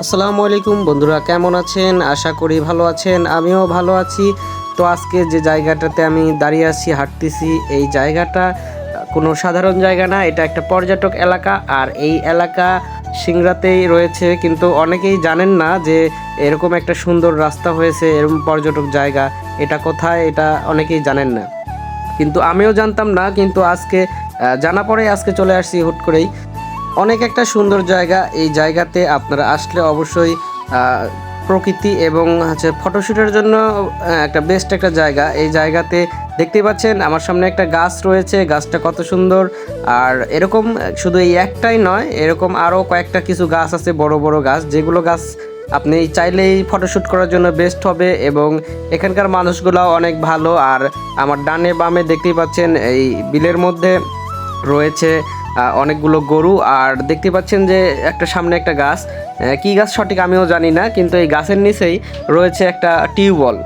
আসসালামু আলাইকুম বন্ধুরা, কেমন আছেন? আশা করি ভালো আছেন, আমিও ভালো আছি। তো আজকে যে জায়গাটাতে আমি দাঁড়িয়ে আছি, হাঁটতেছি, এই জায়গাটা কোনো সাধারণ জায়গা না, এটা একটা পর্যটক এলাকা। আর এই এলাকা সিংড়াতেই রয়েছে, কিন্তু অনেকেই জানেন না যে এরকম একটা সুন্দর রাস্তা হয়েছে, এরকম পর্যটক জায়গা। এটা কোথায়, এটা অনেকেই জানেন না। কিন্তু আমিও জানতাম না, কিন্তু আজকে জানা পরে আজকে চলে আসছি হুট করেই। অনেক একটা সুন্দর জায়গা। এই জায়গাতে আপনারা আসলে অবশ্যই প্রকৃতি এবং হচ্ছে ফটোশ্যুটের জন্য একটা বেস্ট একটা জায়গা। এই জায়গাতে দেখতেই পাচ্ছেন, আমার সামনে একটা গাছ রয়েছে, গাছটা কত সুন্দর। আর এরকম শুধু এই একটাই নয়, এরকম আরও কয়েকটা কিছু গাছ আছে, বড় বড় গাছ। যেগুলো গাছ আপনি চাইলেই ফটোশ্যুট করার জন্য বেস্ট হবে এবং এখানকার মানুষগুলো অনেক ভালো। আর আমার ডানে বামে দেখতেই পাচ্ছেন, এই বিলের মধ্যে রয়েছে অনেকগুলো গরু, আর দেখতে পাচ্ছেন যে একটা সামনে একটা গাছ। কি গাছ সঠিক আমিও জানি না, কিন্তু এই গাছের নিচেই রয়েছে একটা টিউবওয়েল।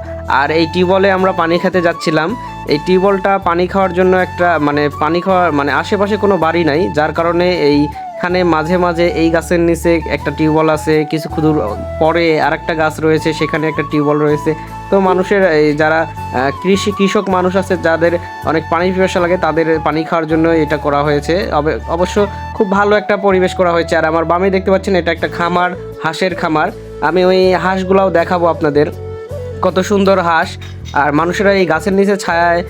আর এই টিউবওয়েলে আমরা পানি খেতে যাচ্ছিলাম। এই টিউবওয়েলটা পানি খাওয়ার জন্য একটা মানে পানি খাওয়ার মানে আশেপাশে কোনো বাড়ি নাই, যার কারণে এইখানে মাঝে মাঝে এই গাছের নিচে একটা টিউবওয়েল আছে। কিছু দূর পরে আরেকটা গাছ রয়েছে, সেখানে একটা টিউবওয়েল রয়েছে। তো মানুষের, এই যারা কৃষি কৃষক মানুষ আছে, যাদের অনেক পানি পিপাসা লাগে, তাদের পানি খাওয়ার জন্য এটা করা হয়েছে। অবশ্য খুব ভালো একটা পরিবেশ করা হয়েছে। আর আমার বামে দেখতে পাচ্ছেন, এটা একটা খামার, হাঁসের খামার। আমি ওই হাঁসগুলাও দেখাবো আপনাদের। কত সুন্দর হাঁস। আর মানুষেরা এই গাছের নিচে ছায়ায়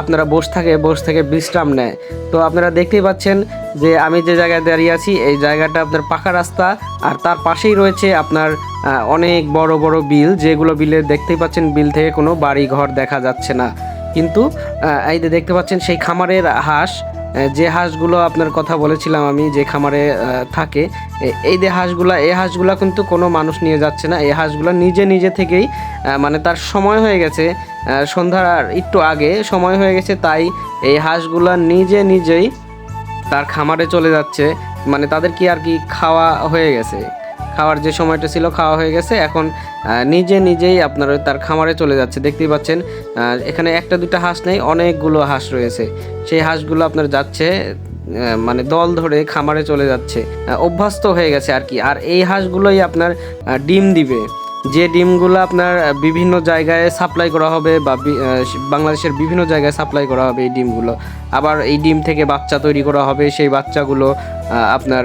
আপনারা বসে থাকে, বসে থেকে বিশ্রাম নেয়। তো আপনারা দেখতেই পাচ্ছেন যে আমি যে জায়গায় দাঁড়িয়ে আছি, এই জায়গাটা আপনার পাকা রাস্তা। আর তার পাশেই রয়েছে আপনার অনেক বড় বড় বিল। যেগুলো বিলে দেখতেই পাচ্ছেন, বিল থেকে কোনো বাড়ি ঘর দেখা যাচ্ছে না। কিন্তু এই যে দেখতে পাচ্ছেন সেই খামারের হাঁস যে হাঁসগুলো আপনার কথা বলেছিলাম আমি, যে খামারে থাকে এই যে হাঁসগুলা, এই হাঁসগুলা কিন্তু কোনো মানুষ নিয়ে যাচ্ছে না। এই হাঁসগুলো নিজে নিজে থেকেই মানে তার সময় হয়ে গেছে সন্ধ্যার একটু আগে সময় হয়ে গেছে, তাই এই হাঁসগুলা নিজে নিজেই তার খামারে চলে যাচ্ছে। মানে তাদের কি আর কি খাওয়া হয়ে গেছে? খাওয়ার যে সময়টা ছিল, খাওয়া হয়ে গেছে। এখন নিজে নিজেই আপনার তার খামারে চলে যাচ্ছে। দেখতেই পাচ্ছেন এখানে একটা দুটো হাঁস নেই, অনেকগুলো হাঁস রয়েছে। সেই হাঁসগুলো আপনার যাচ্ছে মানে দল ধরে খামারে চলে যাচ্ছে। অভ্যস্ত হয়ে গেছে আর কি। আর এই হাঁসগুলোই আপনার ডিম দিবে। যে ডিমগুলো আপনার বিভিন্ন জায়গায় সাপ্লাই করা হবে বা বাংলাদেশের বিভিন্ন জায়গায় সাপ্লাই করা হবে এই ডিমগুলো। আবার এই ডিম থেকে বাচ্চা তৈরি করা হবে, সেই বাচ্চাগুলো আপনার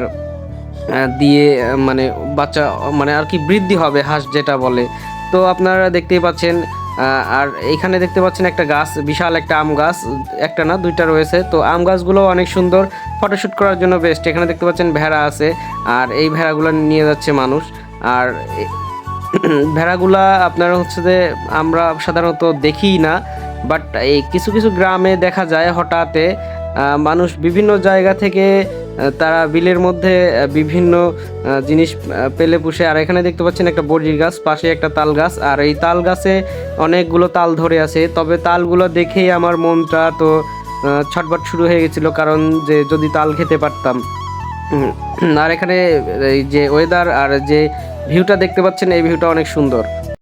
দিয়ে মানে বাচ্চা মানে আর কি বৃদ্ধি হবে হাঁস যেটা বলে। তো আপনারা দেখতেই পাচ্ছেন আর এখানে দেখতে পাচ্ছেন একটা গাছ, বিশাল একটা আম গাছ, একটা না, দুইটা রয়েছে। তো আম গাছগুলো অনেক সুন্দর ফটোশ্যুট করার জন্য বেস্ট এখানে দেখতে পাচ্ছেন ভেড়া আছে, আর এই ভেড়াগুলো নিয়ে যাচ্ছে মানুষ। আর ভেড়াগুলা আপনার হচ্ছে যে, আমরা সাধারণত দেখিই না বাট এই কিছু কিছু গ্রামে দেখা যায় হঠাৎ মানুষ বিভিন্ন জায়গা থেকে তারা বিলের মধ্যে বিভিন্ন জিনিস পেলে পুষে আর এখানে দেখতে পাচ্ছেন একটা বড়ির গাছ পাশে একটা তাল গাছ আর এই তাল গাছে অনেকগুলো তাল ধরে আছে। তবে তালগুলো দেখেই আমার মনটা তো আহ, ছটবট শুরু হয়ে গেছিল কারণ যে যদি তাল খেতে পারতাম। আর এখানে এই যে ওয়েদার আর যে ভিউটা দেখতে পাচ্ছেন এই ভিউটা অনেক সুন্দর।